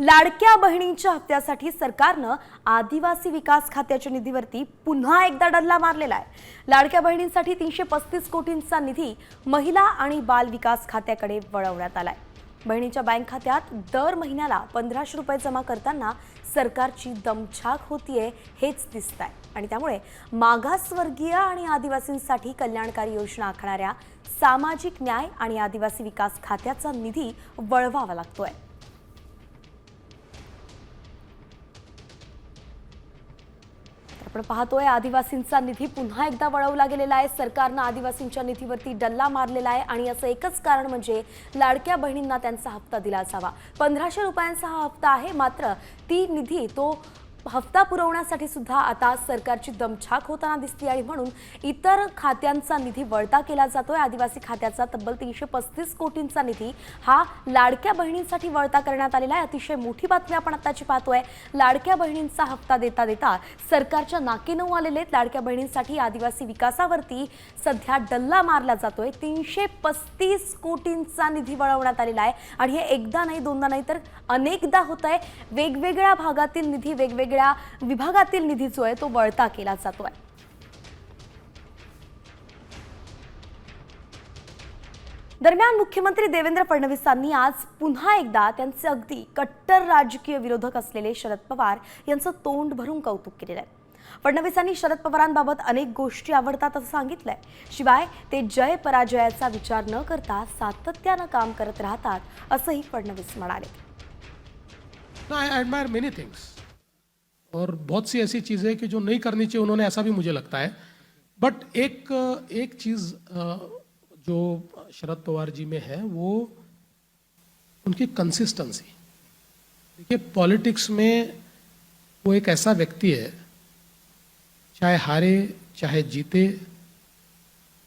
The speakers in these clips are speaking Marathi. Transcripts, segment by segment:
लाडक्या बहिणींच्या हप्त्यासाठी सरकारनं आदिवासी विकास खात्याच्या निधीवरती पुन्हा एकदा डल्ला मारलेला आहे. लाडक्या बहिणींसाठी तीनशे पस्तीस कोटींचा निधी महिला आणि बाल विकास खात्याकडे वळवण्यात आलाय. बहिणीच्या बँक खात्यात दर महिन्याला पंधराशे रुपये जमा करताना सरकारची दमछाक होतीये हेच दिसत आहे आणि त्यामुळे मागासवर्गीय आणि आदिवासींसाठी कल्याणकारी योजना आखणाऱ्या सामाजिक न्याय आणि आदिवासी विकास खात्याचा निधी वळवावा लागतोय. आपण पाहतोय आदिवासींचा निधी पुन्हा एकदा वळवला गेलेला आहे. सरकारनं आदिवासींच्या निधीवरती डल्ला मारलेला आहे आणि असं एकच कारण म्हणजे लाडक्या बहिणींना त्यांचा हप्ता दिला असावा पंधराशे रुपयांचा हा हप्ता आहे मात्र ती निधी तो हप्ता पुरवण्यासाठी सुद्धा आता सरकारची दमछाक होताना दिसते आणि म्हणून इतर खात्यांचा निधी वळता केला जातोय. आदिवासी खात्याचा तब्बल तीनशे पस्तीस कोटींचा निधी हा लाडक्या बहिणींसाठी वळता करण्यात आलेला आहे. अतिशय मोठी बातमी आपण आताची पाहतोय. लाडक्या बहिणींचा हप्ता देता देता सरकारच्या नाकी नऊ आलेले आहेत. लाडक्या बहिणींसाठी आदिवासी विकासावरती सध्या डल्ला मारला जातोय. तीनशे पस्तीस कोटींचा निधी वळवण्यात आलेला आहे. आणि हे एकदा नाही दोनदा नाही तर अनेकदा होत आहे वेगवेगळ्या भागातील निधी वेगवेगळ्या विभागातील निधी जो आहे तो वळता केला जातोय. दरम्यान मुख्यमंत्री देवेंद्र फडणवीसांनी आज पुन्हा एकदा त्यांचे अगदी कट्टर राजकीय विरोधक असलेले शरद पवार यांचं तोंड भरून कौतुक केलेलं आहे. फडणवीसांनी शरद पवारांबाबत अनेक गोष्टी आवडतात असं सांगितलंय. शिवाय ते जय पराजयाचा विचार न करता सातत्यानं काम करत राहतात असंही फडणवीस म्हणाले. और बहुत सी ऐसी चीज़ें कि जो नहीं करनी चाहिए उन्होंने ऐसा भी मुझे लगता है। बट एक एक चीज़ जो शरद पवार जी में है वो उनकी कंसिस्टेंसी देखिए पॉलिटिक्स में वो एक ऐसा व्यक्ति है चाहे हारे चाहे जीते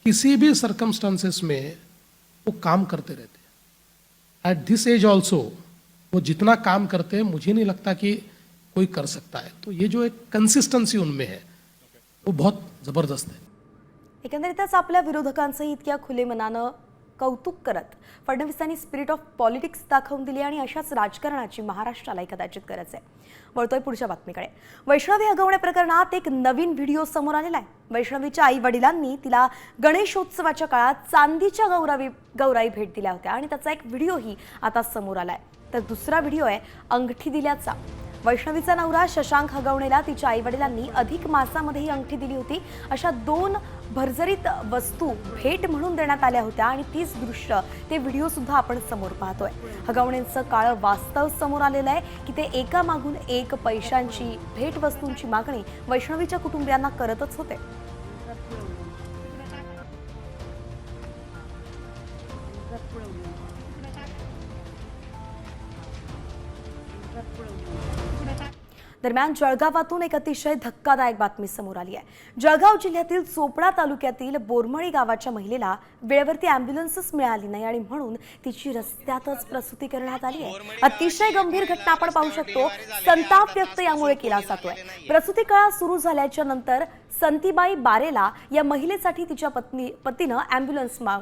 किसी भी सरकमस्टांसेस में वो काम करते रहते हैं। एट दिस एज ऑल्सो वो जितना काम करते हैं मुझे नहीं लगता कि कोई कर सकता है। तो ये जो एक कंसिस्टेंसी उनमें है वो बहुत ज़बरदस्त है। एकंदरीतच आपल्या विरोधकांचंही इतक्या खुले मनानं कौतुक करत फडणवीसांनी स्पिरिट ऑफ पॉलिटिक्स दाखवून दिली आणि अशाच राजकारणाची महाराष्ट्रालाही कदाचित गरज आहे. वळतोय पुढच्या बातमीकडे. वैष्णवी हगवणे प्रकरणात एक नवीन व्हिडिओ समोर आलेला आहे. वैष्णवीच्या आई वडिलांनी तिला गणेशोत्सवाच्या काळात चांदीच्या गौरावी गौराई भेट दिल्या होत्या आणि त्याचा एक व्हिडिओही आता समोर आला आहे तर दुसरा व्हिडिओ आहे अंगठी दिल्याचा. वैष्णवीचा नवरा शशांक हगवणेला तिच्या आईवडिलांनी अधिक मासामध्ये ही अंगठी दिली होती. अशा दोन भरजरीत वस्तू भेट म्हणून देण्यात आल्या होत्या आणि तीच दृश्य ते व्हिडिओ सुद्धा आपण समोर पाहतोय. हगवणेंचं काळं वास्तव समोर आलेलं आहे की ते एका मागून एक पैशांची भेट वस्तूंची मागणी वैष्णवीच्या कुटुंबियांना करतच होते. दरम्यान जळगावातून एक अतिशय धक्कादायक बातमी समोर आली आहे. जळगाव जिल्ह्यातील चोपडा तालुक्यातील बोरमळी गावाच्या महिलेला वेळेवरती अँब्युलन्सच मिळाली नाही आणि म्हणून तिची रस्त्यातच प्रसूती करण्यात आली आहे. अतिशय गंभीर घटना आपण पाहू शकतो. संताप व्यक्त यामुळे केला जातोय. प्रसूती काळ सुरू झाल्याच्यानंतर संतीबाई बारेला या महिलेसाठी तिच्या पत्नी पतीनं अँब्युलन्स माग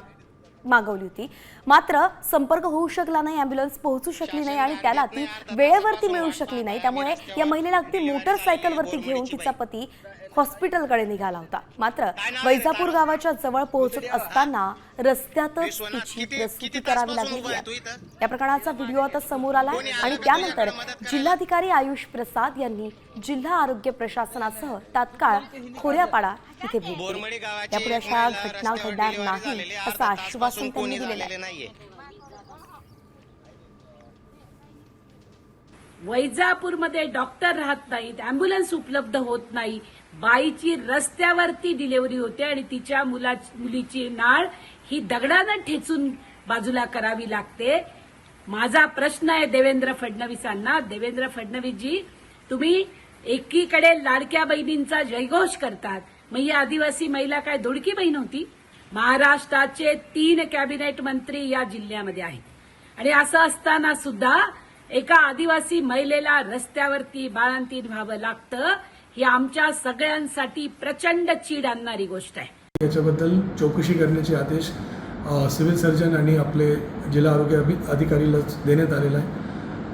मागवली होती. मात्र संपर्क होऊ शकला नाही अँब्युलन्स पोहोचू शकली नाही आणि त्याला ती वेळेवरती मिळू शकली नाही. त्यामुळे या महिलेला अगदी मोटरसायकलवरती घेऊन तिचा पती हॉस्पिटलकडे निघाला होता. मात्र वैजापूर गावाच्या जवळ पोहोचत असताना रस्त्यातच तिची प्रसूती करावी लागली. आहे या प्रकरणाचा व्हिडिओ आता समोर आला आणि त्यानंतर जिल्हाधिकारी आयुष प्रसाद यांनी जिल्हा आरोग्य प्रशासनासह तात्काळ खोऱ्यापाडा इथे भेट दिली. यापुढे अशा घटना घडणार नाही असं आश्वासन त्यांनी दिलेलं आहे. वैजापूरमध्ये डॉक्टर राहत नाहीत अँब्युलन्स उपलब्ध होत नाही. बाईची रस्त्यावरती डिलिव्हरी होते आणि तिच्या मुला मुलीची नाळ ही दगडानं ठेचून बाजूला करावी लागते. माझा प्रश्न आहे देवेंद्र फडणवीसांना. देवेंद्र फडणवीसजी तुम्ही एकीकडे लाडक्या बहिणींचा जयघोष करतात. मग ही आदिवासी महिला काय दोडकी बहीण होती? महाराष्ट्राचे तीन कॅबिनेट मंत्री या जिल्ह्यामध्ये आहेत. आणि असं असताना सुद्धा एका आदिवासी महिलेला रस्त्यावरती बाळांतीन व्हावं लागतं. ही आमच्या सगळ्यांसाठी प्रचंड चीड आणणारी गोष्ट आहे. याच्याबद्दल चौकशी करण्याचे आदेश सिव्हिल सर्जन आणि आपले जिल्हा आरोग्य अभि अधिकारीला देण्यात आलेला आहे.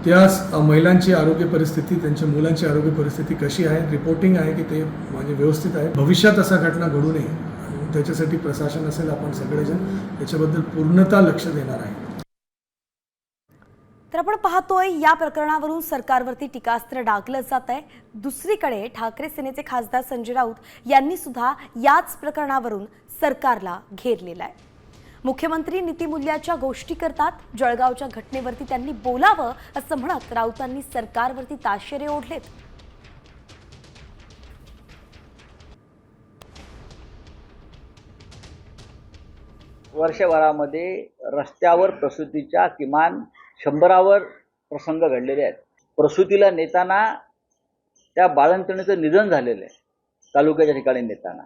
त्या महिलांची आरोग्य परिस्थिती त्यांच्या मुलांची आरोग्य परिस्थिती कशी आहे रिपोर्टिंग आहे की ते म्हणजे व्यवस्थित आहे. भविष्यात असा घटना घडू नये. आणि त्याच्यासाठी प्रशासन असेल आपण सगळेजण याच्याबद्दल पूर्णतः लक्ष देणार आहे. तर आपण पाहतोय या प्रकरणावरून सरकारवरती टीकास्त्र डागलं जात आहे. दुसरीकडे ठाकरे सेनेचे खासदार संजय राऊत यांनी सुद्धा याच प्रकरणावरून सरकारला घेरलेलं आहे. मुख्यमंत्री नीतीमूल्याच्या गोष्टी करतात जळगावच्या घटनेवरती त्यांनी बोलावं असं म्हणत राऊतांनी सरकारवरती ताशेरे ओढलेत. वर्षभरामध्ये रस्त्यावर प्रसूतीच्या किमान शंभरावर प्रसंग घडलेले आहेत. प्रसूतीला नेताना त्या बाळंतणीचं निधन झालेलं आहे तालुक्याच्या ठिकाणी नेताना.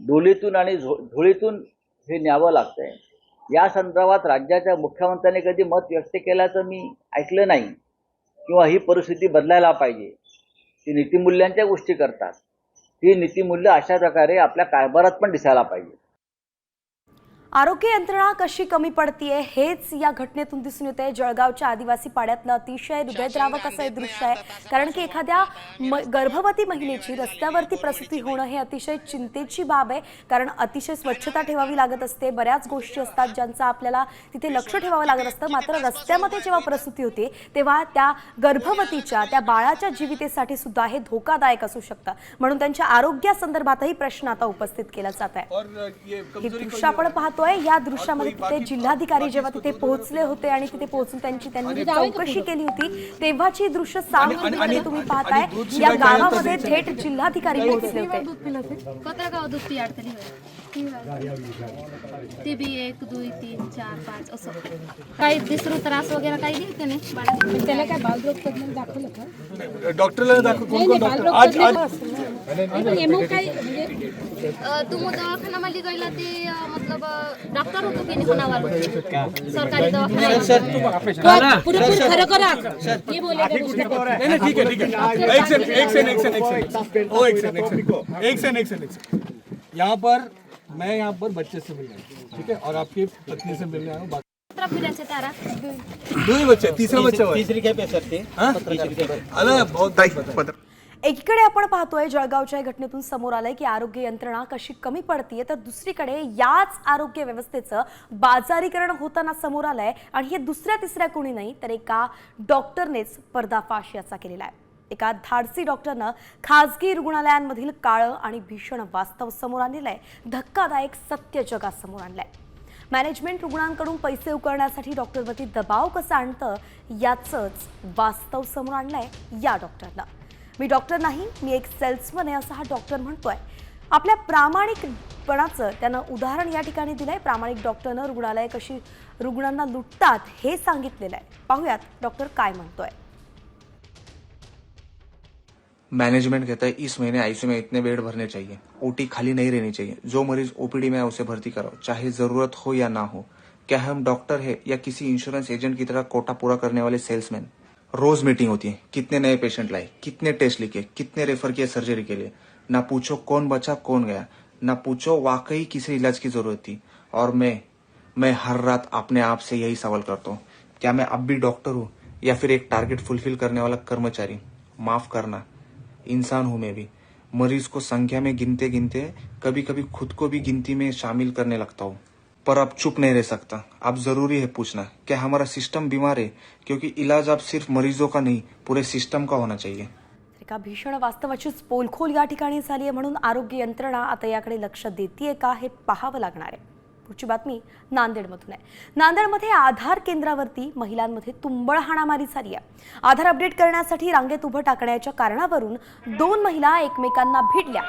डोलीतून आणि झो धुळीतून हे न्यावं लागतंय. या संदर्भात राज्याच्या मुख्यमंत्र्यांनी कधी मत व्यक्त केल्याचं मी ऐकलं नाही. किंवा ही परिस्थिती बदलायला पाहिजे. ती नीतिमूल्यांच्या गोष्टी करतात. ती नीतिमूल्य अशा प्रकारे आपल्या कारभारात पण दिसायला पाहिजे. आरोग्य यंत्रणा कशी कमी पडतीये हेच या घटनेतून दिसून येते जळगावच्या आदिवासी पाड्यातलं अतिशय हृदयद्रावक असं हे दृश्य आहे. कारण की एखाद्या म- गर्भवती महिलेची रस्त्यावरती प्रसूती होणं हे अतिशय चिंतेची बाब आहे. कारण अतिशय स्वच्छता ठेवावी लागत असते. बऱ्याच गोष्टी असतात ज्यांचा आपल्याला तिथे लक्ष ठेवावं लागत असतं. मात्र रस्त्यामध्ये जेव्हा प्रसूती होते तेव्हा त्या गर्भवतीच्या त्या बाळाच्या जीवितेसाठी सुद्धा हे धोकादायक असू शकतं. म्हणून त्यांच्या आरोग्यासंदर्भातही प्रश्न आता उपस्थित केला जात आहे. हे दृश्य आपण पाहतोय या दृश्यामध्ये तिथे जिल्हाधिकारी जेव्हा तिथे पोहोचले होते आणि तिथे पोहोचून त्यांची त्यांनी चौकशी केली होती तेव्हाची दृश्य सामग्री तुम्ही पाहताय. या गावामध्ये थेट जिल्हाधिकारी पोहोचले होते? ते बी एक दुई तीन चार पाच असं. काही दुसरं त्रास वगैरे काही नाही? त्याने? त्याला काय बालरोग दाखवलं का? डॉक्टरला दाखव कोण कोण डॉक्टर? बालरोग आज तज्ञ आज नाही, काय म्हणजे अ, तुम दवाखान्यामध्ये ते मतलब डॉक्टर होतो की नाही सरकारी दवाखाना पुरेपूर खरं करा. हे बोले नहीं नहीं ठीक है ठीक है एक सेकंड एक सेकंड एक सेकंड एक सेकंड ओ एक सेकंड एक सेकंड एक सेकंड एक सेकंड यहाँ पर मैं यहाँ पर बच्चे से मिलने आया हूँ, ठीक है? और आपकी पत्नी से मिलने आया हूँ दो ही बच्चे तीसरा बच्चा तीसरी क्या पे सकते अरे बहुत एकीकडे आपण पाहतोय जळगावच्या या घटनेतून समोर आलंय की आरोग्य यंत्रणा कशी कमी पडतीये तर दुसरीकडे याच आरोग्य व्यवस्थेचं बाजारीकरण होताना समोर आलंय आणि हे दुसऱ्या तिसऱ्या कोणी नाही तर एका डॉक्टरनेच पर्दाफाश याचा केलेला आहे. एका धाडसी डॉक्टरनं खासगी रुग्णालयांमधील काळं आणि भीषण वास्तव समोर आणलेलं आहे धक्कादायक सत्य जगासमोर आणलंय. मॅनेजमेंट रुग्णांकडून पैसे उकळण्यासाठी डॉक्टरवरती दबाव कसा आणतं याचंच वास्तव समोर आणलंय या डॉक्टरनं. मी डॉक्टर नाही मी एक सेल्समन आहे असं हा डॉक्टर म्हणतोय. आपल्या प्रामाणिकपणाचं त्यानं उदाहरण या ठिकाणी दिलंय. प्रामाणिक डॉक्टरनं रुग्णालय कशी रुग्णांना लुटतात हे सांगितलेलं आहे. पाहूयात डॉक्टर काय म्हणतोय. मैनेजमेंट कहता है इस महीने आईसीयू में इतने बेड भरने चाहिए. ओटी खाली नहीं रहनी चाहिए. जो मरीज ओपीडी में उसे भर्ती कराओ. चाहे जरूरत हो या ना हो. क्या हम डॉक्टर है या किसी इंश्योरेंस एजेंट की तरह कोटा पूरा करने वाले सेल्समैन रोज मीटिंग होती है। कितने नए पेशेंट लाए, कितने टेस्ट लिखे, कितने रेफर किए सर्जरी के लिए। ना पूछो कौन बचा, कौन गया। ना पूछो वाकई किसे इलाज की ज़रूरत थी। और मैं मैं हर रात अपने आप से यही सवाल करता हूँ। क्या मैं अब भी डॉक्टर हूँ? या फिर एक टारगेट फुलफिल करने वाला कर्मचारी? माफ़ करना। इंसान हूँ मैं भी। मरीज़ को संख्या में गिनते गिनते कभी कभी खुद को भी गिनती में शामिल करने लगता हूँ। पर अब चुप नहीं रह सकता। अब जरूरी है पूछना क्या हमारा सिस्टम बीमार है? क्योंकि इलाज अब सिर्फ मरीजों का नहीं पूरे सिस्टम का होना चाहिए। एका भीषण वास्तवाचीच पोलखोल या ठिकाणी झाली आहे म्हणून आरोग्य यंत्रणा आता याकडे लक्ष देते का हे पाहावं लागणार आहे. पुढची बातमी नांदेडमधून आहे. नांदेडमध्ये आधार केंद्रावरती महिलांमध्ये तुंबळ हाणामारी झाली आहे आधार अपडेट करण्यासाठी रांगेत उभं टाकण्याच्या कारणावरून दोन महिला एकमेकांना भिडल्या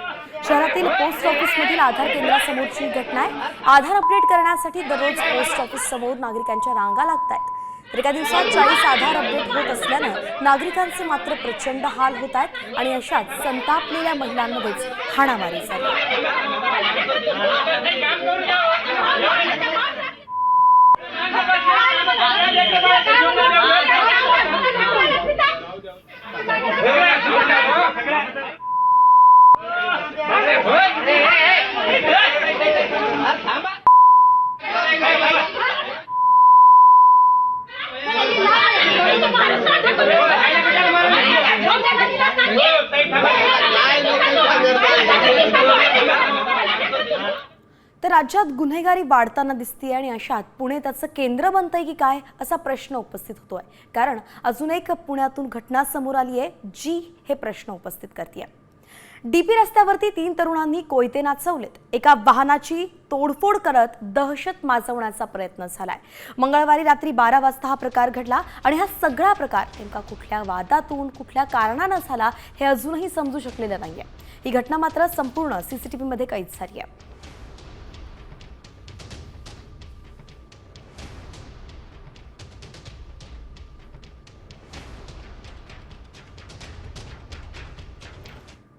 शहरातील पोस्ट ऑफिसमधील आधार केंद्रासमोरची घटना आहे. आधार अपडेट करण्यासाठी दररोज पोस्ट ऑफिस समोर नागरिकांच्या रांगा लागत आहेत तर एका दिवसात चाळीस आधार अपडेट होत असल्यानं नागरिकांचे मात्र प्रचंड हाल होत आहेत आणि अशाच संतापलेल्या महिलांमध्येच हाणामारी झाली. तर राज्यात गुन्हेगारी वाढताना दिसते आणि अशात पुणे त्याचं केंद्र बनतंय की काय असा प्रश्न उपस्थित होतोय. कारण अजून एक पुण्यातून घटना समोर आली आहे जी हे प्रश्न उपस्थित करते डीपी रस्त्यावरती तीन तरुणांनी कोयते नाचवलेत एका वाहनाची तोडफोड करत दहशत माजवण्याचा प्रयत्न झालाय. मंगळवारी रात्री बारा वाजता हा प्रकार घडला आणि हा सगळा प्रकार नेमका कुठल्या वादातून कुठल्या कारणानं झाला हे अजूनही समजू शकलेलं नाहीये. ही घटना मात्र संपूर्ण सीसीटीव्हीमध्ये कैद झाली आहे.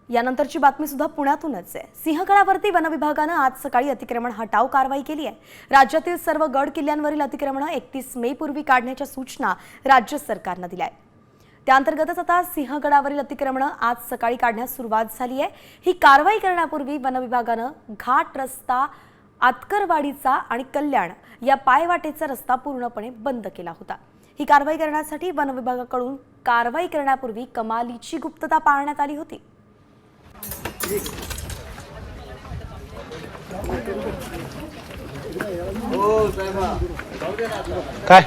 यानंतरची बातमी सुद्धा पुण्यातूनच आहे. सिंहगडावरती वनविभागानं आज सकाळी अतिक्रमण हटाव कारवाई केली आहे. राज्यातील सर्व गड किल्ल्यांवरील अतिक्रमणं एकतीस मे पूर्वी काढण्याच्या सूचना राज्य सरकारनं दिल्या आहेत. त्याअंतर्गतच आता सिंहगडावरील अतिक्रमणं आज सकाळी काढण्यास सुरुवात झाली आहे. ही कारवाई करण्यापूर्वी वनविभागानं घाट रस्ता आतकरवाडीचा आणि कल्याण या पायवाटेचा रस्ता पूर्णपणे बंद केला होता. ही कारवाई करण्यासाठी वनविभागाकडून कारवाई करण्यापूर्वी कमालीची गुप्तता पाळण्यात आली होती. काय?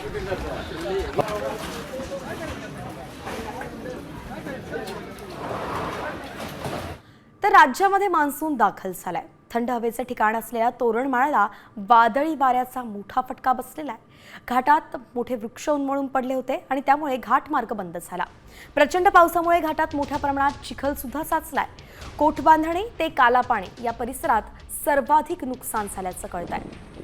तर राज्यामध्ये मान्सून दाखल झालाय. थंड हवेचं ठिकाण असलेल्या तोरणमाळाला वादळी वाऱ्याचा मोठा फटका बसलेला आहे. घाटात मोठे वृक्ष उन्मळून पडले होते आणि त्यामुळे घाट मार्ग बंद झाला. प्रचंड पावसामुळे घाटात मोठ्या प्रमाणात चिखल सुद्धा साचलाय कोटबांधणी ते कालापाणी या परिसरात सर्वाधिक नुकसान झाल्याचं कळत आहे.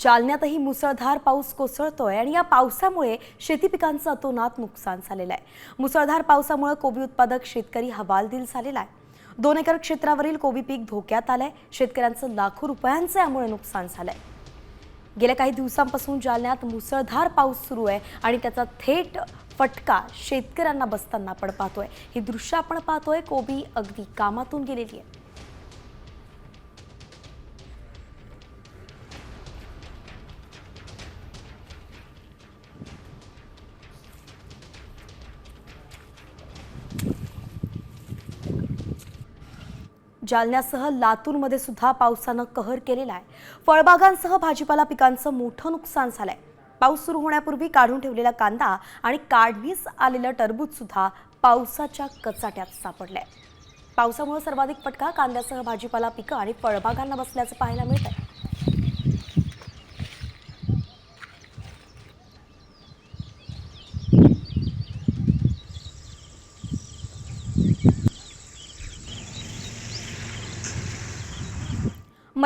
जालन्यातही मुसळधार पाऊस कोसळतोय आणि या पावसामुळे शेती पिकांचं अतोनात नुकसान झालेलं आहे. मुसळधार पावसामुळे कोबी उत्पादक शेतकरी हवालदिल झालेला आहे. दोन एकर क्षेत्रावरील कोबी पीक धोक्यात आलंय. शेतकऱ्यांचं लाखो रुपयांचं यामुळे नुकसान झालंय. गेल्या काही दिवसांपासून जालन्यात मुसळधार पाऊस सुरू आहे आणि त्याचा थेट फटका शेतकऱ्यांना बसताना आपण पाहतोय. ही दृश्य आपण पाहतोय. कोबी अगदी कामातून गेलेली आहे. जालन्यासह लातूरमध्ये सुद्धा पावसानं कहर केलेला आहे. फळबागांसह भाजीपाला पिकांचं मोठं नुकसान झालंय. पाऊस सुरू होण्यापूर्वी काढून ठेवलेला कांदा आणि काढणीस आलेलं टरबूज सुद्धा पावसाच्या कचाट्यात सापडलंय. पावसामुळे सर्वाधिक फटका कांद्यासह भाजीपाला पिकं आणि फळबागांना बसल्याचं पाहायला मिळत आहे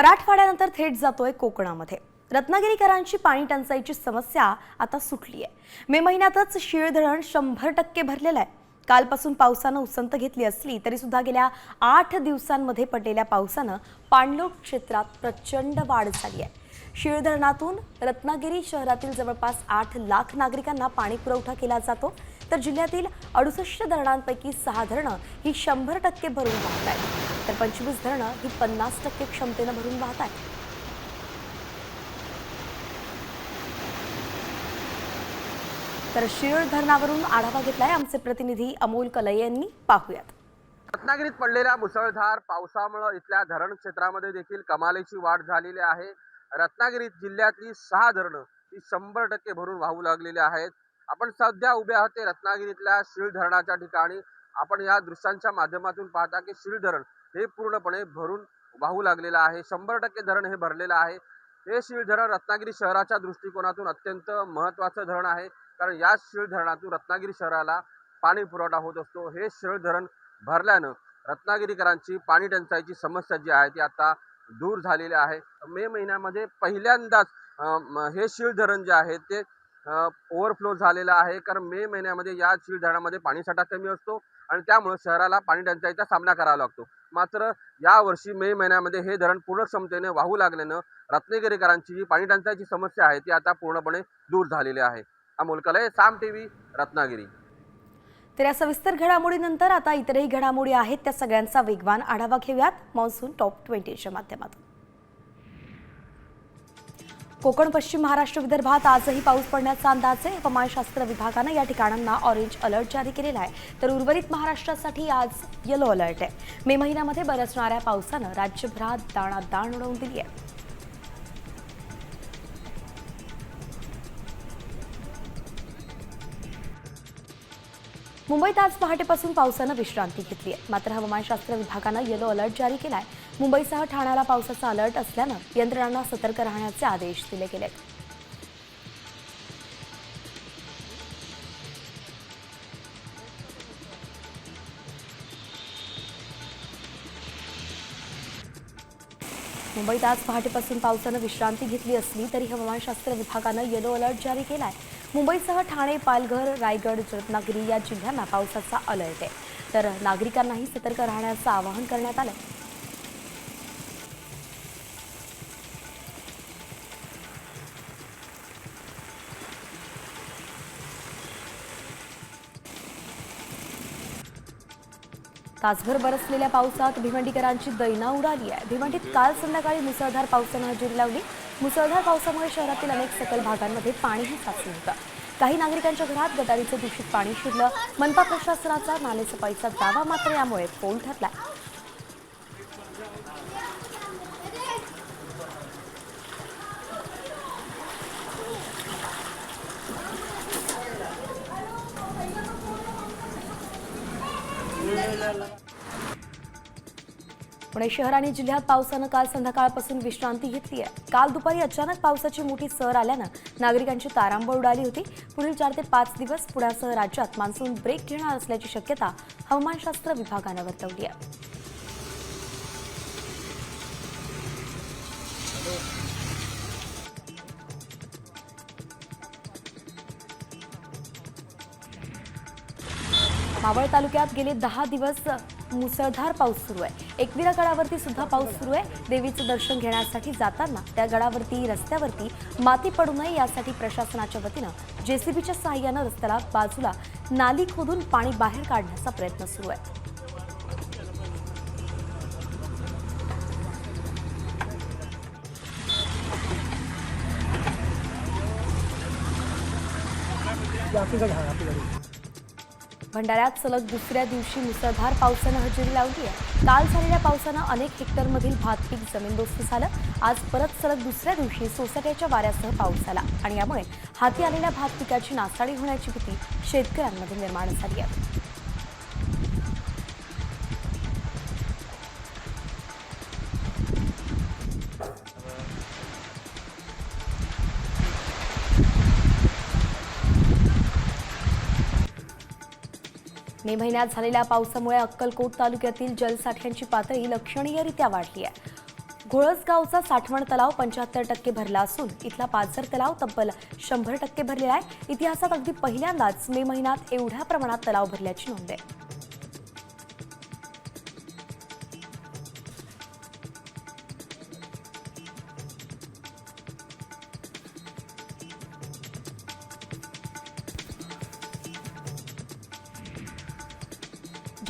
मराठवाड्यानंतर थेट जातोय कोकणामध्ये. रत्नागिरीकरांची पाणी टंचाईची समस्या आता सुटली आहे मे महिन्यातच शीळ धरण शंभर टक्के भरलेलं आहे. कालपासून पावसानं उसंत घेतली असली तरी सुद्धा गेल्या आठ दिवसांमध्ये पडलेल्या पावसानं पाणलोट क्षेत्रात प्रचंड वाढ झाली आहे शीळ धरणातून रत्नागिरी शहरातील जवळपास आठ लाख नागरिकांना पाणी पुरवठा केला जातो. तर जिल्ह्यातील अडुसष्ट धरणांपैकी सहा धरणं ही शंभर टक्के भरून वाहत आहेत. तर पंचवीस धरणं ही पन्नास टक्के क्षमतेनं भरून वाहत आहेत. तर शिळ धरणावरून आढावा घेतलाय आमचे प्रतिनिधी अमोल कलई यांनी. पाहूयात. रत्नागिरीत पडलेल्या मुसळधार पावसामुळे इथल्या धरण क्षेत्रामध्ये देखील कमालीची वाढ झालेली आहे. रत्नागिरीत जिल्ह्यातली सहा धरणं ही शंभर टक्के भरून वाहू लागलेली आहेत. आपण सध्या उभे आहोत ते रत्नागिरीतल्या शीळ धरणाच्या ठिकाणी. आपण या दृश्यांच्या माध्यमातून पाहता की शीळ धरण हे पूर्णपणे भरून वाहू लागलेलं आहे. शंभर टक्के धरण हे भरलेलं आहे. हे शीळ धरण रत्नागिरी शहराच्या दृष्टिकोनातून अत्यंत महत्वाचं धरण आहे. कारण या शीळ धरणातून रत्नागिरी शहराला पाणी पुरवठा होत असतो. हे शीळ धरण भरल्यानं रत्नागिरीकरांची पाणी टंचाईची समस्या जी आहे ती आता दूर झालेली आहे. मे महिन्यामध्ये पहिल्यांदाच हे शीळ धरण जे आहे ते ओव्हरफ्लो झालेला आहे. कारण मे महिन्यामध्ये या शीळ धरणामध्ये पाणीसाठा कमी असतो आणि त्यामुळे शहराला पाणी टंचाईचा सामना करावा लागतो. मात्र यावर्षी मे महिन्यामध्ये हे धरण पूर्ण क्षमतेने वाहू लागल्यानं रत्नागिरीकरांची जी पाणी टंचाईची समस्या आहे ती आता पूर्णपणे दूर झालेली आहे. अमोल कलय साम टीव्ही रत्नागिरी. तर या सविस्तर घडामोडीनंतर आता इतरही घडामोडी आहेत त्या सगळ्यांचा वेगवान आढावा घेऊयात. मॉन्सून टॉप ट्वेंटीच्या माध्यमातून. कोकण पश्चिम महाराष्ट्र विदर्भात आजही पाऊस पडण्याचा अंदाज आहे. हवामानशास्त्र विभागानं या ठिकाणांना ऑरेंज अलर्ट जारी केलेला आहे. तर उर्वरित महाराष्ट्रासाठी आज येलो अलर्ट आहे. मे महिन्यामध्ये बरसणाऱ्या पावसानं राज्यभरात दाणादाण उडवून दिली आहे. मुंबईत आज पहाटेपासून पावसानं विश्रांती घेतली आहे. मात्र हवामानशास्त्र विभागानं येलो अलर्ट जारी केला आहे मुंबईसह ठाण्याला पावसाचा अलर्ट असल्यानं यंत्रणांना सतर्क राहण्याचे आदेश दिले गेलेत. मुंबईत आज पहाटेपासून पावसानं विश्रांती घेतली असली तरी हवामानशास्त्र विभागानं येलो अलर्ट जारी केलाय. मुंबईसह ठाणे पालघर रायगड रत्नागिरी या जिल्ह्यांना पावसाचा अलर्ट आहे. तर नागरिकांनाही सतर्क राहण्याचं आवाहन करण्यात आलं तासभर बरसलेल्या पावसात भिवंडीकरांची दैना उडाली आहे. भिवंडीत काल संध्याकाळी मुसळधार पावसानं हजेरी लावली. मुसळधार पावसामुळे शहरातील अनेक सकल भागांमध्ये पाणीही साचलं होतं. काही नागरिकांच्या घरात गटारीचं दूषित पाणी शिरलं. मनपा प्रशासनाचा नालेसफाईचा दावा मात्र यामुळे फोल आहे पुणे शहर आणि जिल्ह्यात पावसानं काल संध्याकाळपासून विश्रांती घेतली आहे. काल दुपारी अचानक पावसाची मोठी सर आल्यानं नागरिकांची तारांबळ उडाली होती. पुढील चार ते पाच दिवस पुण्यासह राज्यात मान्सून ब्रेक घेणार असल्याची शक्यता हवामानशास्त्र विभागानं वर्तवली आहे. मावळ तालुक्यात गेले दहा दिवस मुसळधार पाऊस सुरू आहे. एकविरा गडावरती सुद्धा पाऊस सुरू आहे. देवीचं दर्शन घेण्यासाठी जाताना त्या गडावरती रस्त्यावरती माती पडू नये यासाठी प्रशासनाच्या वतीनं जेसीबीच्या सहाय्यानं रस्त्याला बाजूला नाली खोदून पाणी बाहेर काढण्याचा प्रयत्न सुरू आहे. भंडाऱ्यात सलग दुसऱ्या दिवशी मुसळधार पावसानं हजेरी लावली आहे. काल झालेल्या पावसानं अनेक हेक्टरमधील भात पीक जमीनदोस्त झालं. आज परत सलग दुसऱ्या दिवशी सोसाट्याच्या वाऱ्यासह पाऊस झाला आणि यामुळे हाती आलेल्या भात पिकाची नासाडी होण्याची भीती शेतकऱ्यांमध्ये निर्माण झाली आहे. मे महिन्यात झालेल्या पावसामुळे अक्कलकोट तालुक्यातील जलसाठ्यांची पातळी लक्षणीयरित्या वाढली आहे. घोळसगावचा साठवण तलाव पंच्याहत्तर टक्के भरला असून इथला पाचर तलाव तब्बल शंभर टक्के भरलेला आहे. इतिहासात अगदी पहिल्यांदाच मे महिन्यात एवढ्या प्रमाणात तलाव भरल्याची नोंद आहे.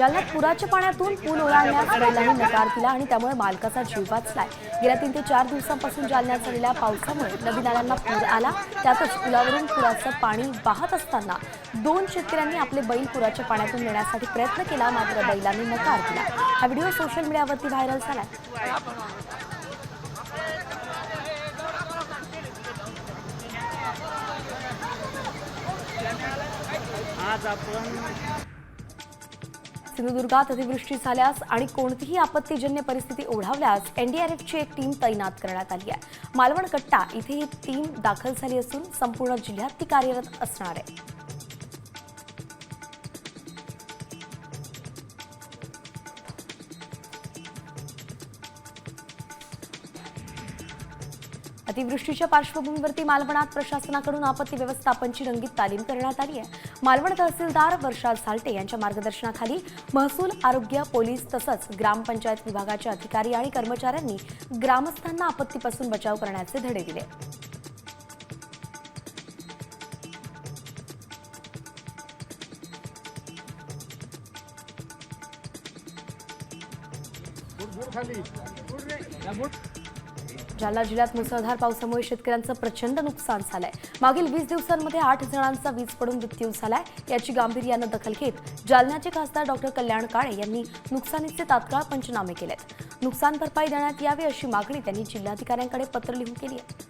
जालन्यात पुराच्या पाण्यातून पूल ओलांडण्यास बैलांनी नकार दिला आणि त्यामुळे मालकाचा जीव वाचलाय. गेल्या तीन ते चार दिवसांपासून जालन्यात झालेल्या पावसामुळे नदी नाल्यांना पूर आला. त्यातच पुलावरून पुराचं पाणी वाहत असताना दोन शेतकऱ्यांनी आपले बैल पुराच्या पाण्यातून नेण्यासाठी प्रयत्न केला मात्र बैलांनी नकार दिला. हा व्हिडिओ सोशल मीडियावरती व्हायरल झालाय. सिंधुदुर्गात अतिवृष्टी झाल्यास आणि कोणतीही आपत्तीजन्य परिस्थिती ओढावल्यास एनडीआरएफची एक टीम तैनात करण्यात आली आहे. मालवण कट्टा इथे ही टीम दाखल झाली असून संपूर्ण जिल्ह्यात ती कार्यरत असणार आहे. अतिवृष्टीच्या पार्श्वभूमीवरती मालवणात प्रशासनाकडून आपत्ती व्यवस्थापनची रंगीत तालीम करण्यात आली आहे. मालवण तहसीलदार वर्षा साल्टे यांच्या मार्गदर्शनाखाली महसूल आरोग्य पोलीस तसंच ग्रामपंचायत विभागाचे अधिकारी आणि कर्मचाऱ्यांनी ग्रामस्थांना आपत्तीपासून बचाव करण्याचे धडे दिले. जालना जिल्ह्यात मुसळधार पावसामुळे शेतकऱ्यांचं प्रचंड नुकसान झालंय. मागील वीस दिवसांमध्ये आठ जणांचा वीज पडून मृत्यू झालाय. याची गांभीर्यानं दखल घेत जालन्याचे खासदार डॉक्टर कल्याण काळे यांनी नुकसानीचे तात्काळ पंचनामे केलेत. नुकसान भरपाई देण्यात यावी अशी मागणी त्यांनी जिल्हाधिकाऱ्यांकडे पत्र लिहून केली आहे.